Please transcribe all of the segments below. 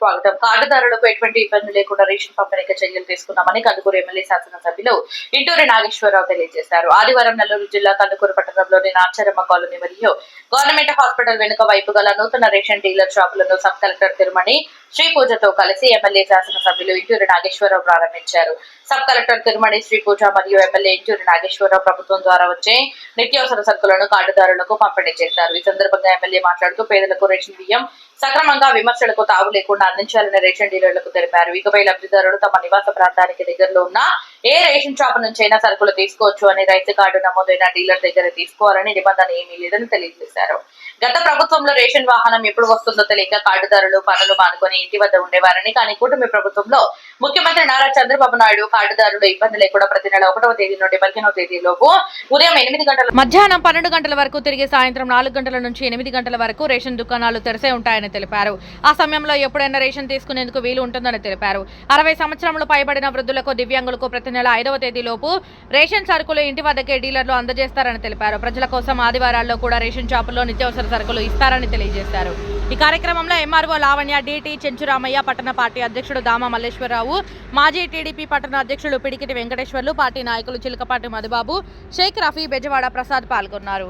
స్వాగతం. కార్డుదారులకు ఎటువంటి ఇబ్బంది లేకుండా రేషన్ పంపిణీకి చర్యలు తీసుకున్నామని కందుకూరు ఎమ్మెల్యే శాసనసభ్యులు ఇంటూరి నాగేశ్వరరావు తెలియజేశారు. ఆదివారం నెల్లూరు జిల్లా కందుకూరు పట్టణంలోని నాచారమ్మ కాలనీ మరియు గవర్నమెంట్ హాస్పిటల్ వెనుక వైపు గల నూతన రేషన్ డీలర్ షాపులను సబ్ కలెక్టర్ తిరుమణి శ్రీ పూజతో కలిసి ఎమ్మెల్యే శాసనసభ్యులు ఇంటూరి నాగేశ్వరరావు ప్రారంభించారు. సబ్ కలెక్టర్ తిరుమణి శ్రీ పూజ మరియు ఎమ్మెల్యే ఇంటూరి నాగేశ్వరరావు ప్రభుత్వం ద్వారా వచ్చే నిత్యావసర సరుకులను కార్డుదారులకు పంపిణీ చేశారు. ఈ సందర్భంగా ఎమ్మెల్యే మాట్లాడుతూ పేదలకు రేషన్ బియ్యం సక్రమంగా విమర్శలకు తావు లేకుండా అందించాలని రేషన్ డీలర్లకు తెలిపారు. ఇకపై లబ్ధిదారులు తమ నివాస ప్రాంతానికి దగ్గరలో ఉన్న ఏ రేషన్ షాప్ నుంచైనా సరుకులు తీసుకోవచ్చు అని రైతు కార్డు నమోదైన డీలర్ దగ్గర తీసుకోవాలని నిబంధన ఏమీ లేదని తెలియజేశారు. గత ప్రభుత్వంలో రేషన్ వాహనం ఎప్పుడు వస్తుందో తెలియక కార్డుదారులు పనులు మానుకొని ఇంటి వద్ద ఉండేవారని కానీ కూటమి ప్రభుత్వంలో ముఖ్యమంత్రి నారా చంద్రబాబు నాయుడు కార్డుదారులు ఇబ్బంది లేకుండా ప్రతి నెల ఒకటవ తేదీ నుండి పదిహేనవ తేదీలోపు ఉదయం ఎనిమిది గంటల మధ్యాహ్నం పన్నెండు గంటల వరకు తిరిగి సాయంత్రం నాలుగు గంటల నుంచి ఎనిమిది గంటల వరకు రేషన్ దుకాణాలు తెరిసే ఉంటాయని తెలిపారు. ఆ సమయంలో ఎప్పుడైనా రేషన్ తీసుకునేందుకు వీలు ఉంటుందని తెలిపారు. అరవై సంవత్సరములు పైబడిన వృద్ధులకు దివ్యాంగులకు ప్రతి నెల ఐదవ తేదీలోపు రేషన్ సరుకులు ఇంటి వద్దకే డీలర్లు అందజేస్తారని తెలిపారు. ప్రజల కోసం ఆదివారాల్లో కూడా రేషన్ షాపుల్లో నిత్యావసర సరుకులు ఇస్తారని తెలియజేశారు. ఈ కార్యక్రమంలో ఎంఆర్ఓ లావణ్య డిటి చెంచురామయ్య పట్టణ పార్టీ అధ్యక్షుడు దామ మల్లేశ్వరరావు మాజీ టీడీపీ పట్టణ అధ్యక్షుడు పిడికిటి వెంకటేశ్వర్లు పార్టీ నాయకులు చిలకపాటి మధుబాబు షేక్ రఫీ బెజవాడ ప్రసాద్ పాల్గొన్నారు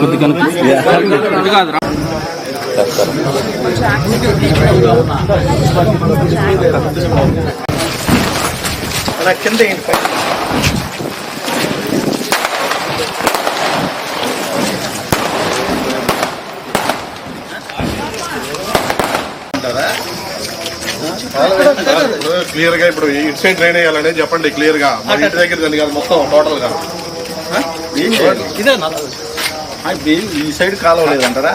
కొద్దిగా కొద్ది అలా కింద క్లియర్గా ఇప్పుడు ఇటు సైడ్ డ్రైన్ వేయాలనేది చెప్పండి క్లియర్గా మన ఇంటి దగ్గర దాన్ని కాదు మొత్తం టోటల్గా ఈ సైడ్ కాలువ లేదంటారా?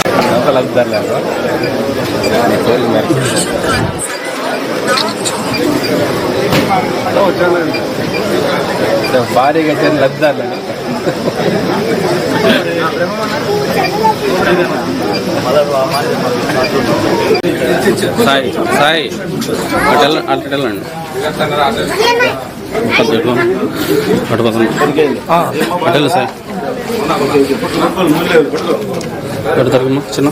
వేసుకుంటున్నారా ఎవరా? భారీగా చేరిన లబ్ధాలు. సాయి సాయి అటు అటు వెళ్ళండి. అటు సాయి. అటు తరగమ్మా చిన్న.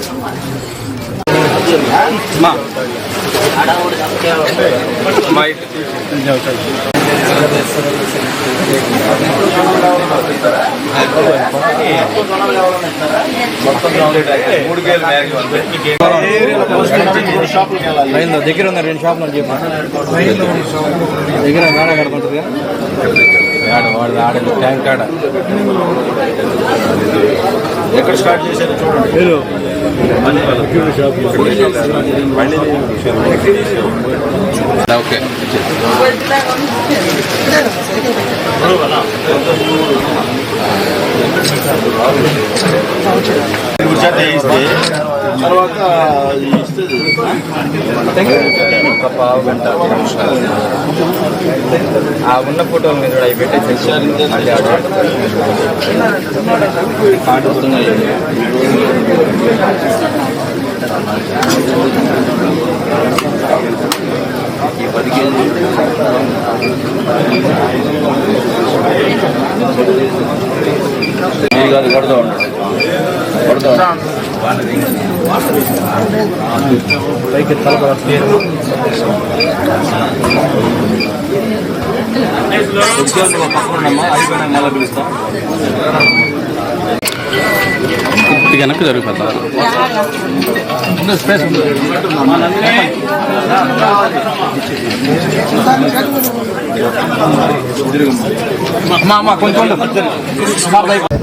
అయిందా? దగ్గర ఉన్న రెండు షాపులు చెప్పు. దగ్గర మేడ కడుకుంటుంది ఆడ వాడు ఆడ ట్యాంక్ ఆడ. ఎక్కడ స్టార్ట్ చేశారు చూడండి ఓకే. తర్వాత ఒక పావు గంట ఆ ఉన్న ఫోటోల మీద కూడా అవి పెట్టేసి మళ్ళీ ఆడ ఈ పది కేజీ కాదు కొడతా ఉండండి కొడతా ఉండండి. కొద్దిసేపు పక్కన ఉన్నామా అయిపోయినా మళ్ళీ పిలుస్తాం కొద్దిగా వెనక్కి జరుగుతుందా స్పేస్.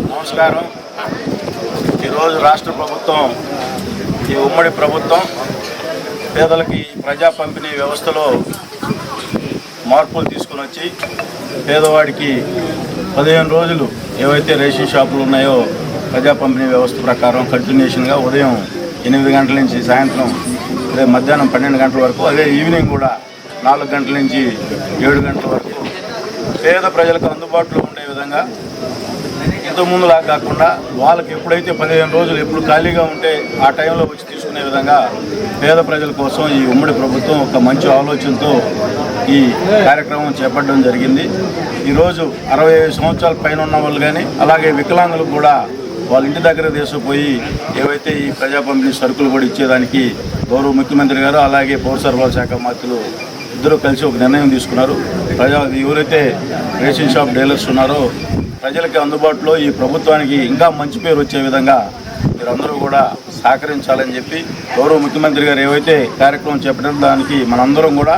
నమస్కారం ఈరోజు రాష్ట్ర ప్రభుత్వం ఈ ఉమ్మడి ప్రభుత్వం పేదలకి ప్రజా పంపిణీ వ్యవస్థలో మార్పులు తీసుకుని వచ్చి పేదవాడికి పదిహేను రోజులు ఏవైతే రేషన్ షాపులు ఉన్నాయో ప్రజా పంపిణీ వ్యవస్థ ప్రకారం కంటిన్యూషన్గా ఉదయం ఎనిమిది గంటల నుంచి సాయంత్రం అదే మధ్యాహ్నం పన్నెండు గంటల వరకు అదే ఈవినింగ్ కూడా నాలుగు గంటల నుంచి ఏడు గంటల వరకు పేద ప్రజలకు అందుబాటులో ఉండే విధంగా ఇంతకుముందులా లాగా కాకుండా వాళ్ళకి ఎప్పుడైతే పదిహేను రోజులు ఎప్పుడు ఖాళీగా ఉంటే ఆ టైంలో వచ్చి తీసుకునే విధంగా పేద ప్రజల కోసం ఈ ఉమ్మడి ప్రభుత్వం ఒక మంచి ఆలోచనతో ఈ కార్యక్రమం చేపట్టడం జరిగింది. ఈరోజు అరవై ఐదు సంవత్సరాల పైన ఉన్న వాళ్ళు కానీ అలాగే వికలాంగులకు కూడా వాళ్ళ ఇంటి దగ్గర తీసుకుపోయి ఏవైతే ఈ ప్రజా పంపిణీ సరుకులు కూడా ఇచ్చేదానికి గౌరవ ముఖ్యమంత్రి గారు అలాగే పౌర సరఫరాల శాఖ మంత్రులు ఇద్దరు కలిసి ఒక నిర్ణయం తీసుకున్నారు. ప్రజా ఎవరైతే రేషన్ షాప్ డీలర్స్ ఉన్నారో ప్రజలకి అందుబాటులో ఈ ప్రభుత్వానికి ఇంకా మంచి పేరు వచ్చే విధంగా మీరందరూ కూడా సహకరించాలని చెప్పి గౌరవ ముఖ్యమంత్రి గారు ఏవైతే కార్యక్రమం చెప్పడం దానికి మనందరం కూడా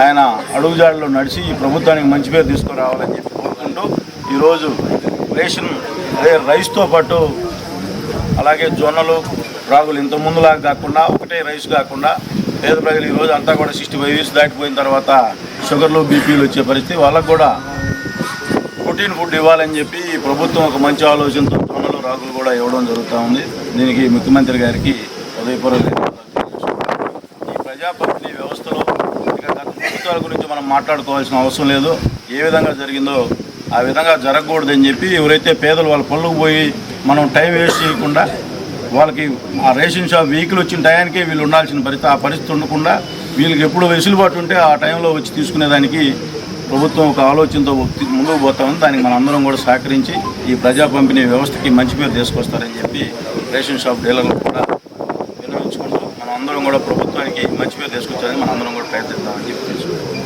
ఆయన అడుగుజాడలో నడిచి ఈ ప్రభుత్వానికి మంచి పేరు తీసుకురావాలని చెప్పి కోరుకుంటూ ఈరోజు రేషన్ అదే రైస్తో పాటు అలాగే జొన్నలు రాగులు ఇంత ముందులాగా కాకుండా ఒకటే రైస్ కాకుండా పేద ప్రజలు ఈరోజు రోజు అంతా కూడా సిక్స్టీ ఫైవ్ ఇయర్స్ దాటిపోయిన తర్వాత షుగర్లు బీపీలు వచ్చే పరిస్థితి వాళ్ళకు కూడా ప్రోటీన్ ఫుడ్ ఇవ్వాలని చెప్పి ఈ ప్రభుత్వం ఒక మంచి ఆలోచనతో జొన్నలు రాగులు కూడా ఇవ్వడం జరుగుతూ ఉంది. దీనికి ముఖ్యమంత్రి గారికి హృదయపూర్వక ఈ ప్రజా వ్యవస్థలో ఇక గత ప్రభుత్వాల గురించి మనం మాట్లాడుకోవాల్సిన అవసరం లేదు. ఏ విధంగా జరిగిందో ఆ విధంగా జరగకూడదని చెప్పి ఎవరైతే పేదలు వాళ్ళ పళ్ళకు పోయి మనం టైం వేస్ట్ చేయకుండా వాళ్ళకి ఆ రేషన్ షాప్ వెహికల్ వచ్చిన టయానికే వీళ్ళు ఉండాల్సిన పరిస్థితి ఆ పరిస్థితి ఉండకుండా వీళ్ళకి ఎప్పుడు వెసులుబాటు ఉంటే ఆ టైంలో వచ్చి తీసుకునేదానికి ప్రభుత్వం ఒక ఆలోచనతో ముందుకు పోతామని దానికి మన అందరం కూడా సహకరించి ఈ ప్రజా పంపిణీ వ్యవస్థకి మంచి పేరు తీసుకొస్తారని చెప్పి రేషన్ షాప్ డీలర్లు కూడా విన్నవించుకుంటూ మనం అందరం కూడా ప్రభుత్వానికి మంచి పేరు తీసుకొచ్చారని మనం అందరం కూడా ప్రయత్నిస్తామని చెప్పి తెలుసుకుంటాం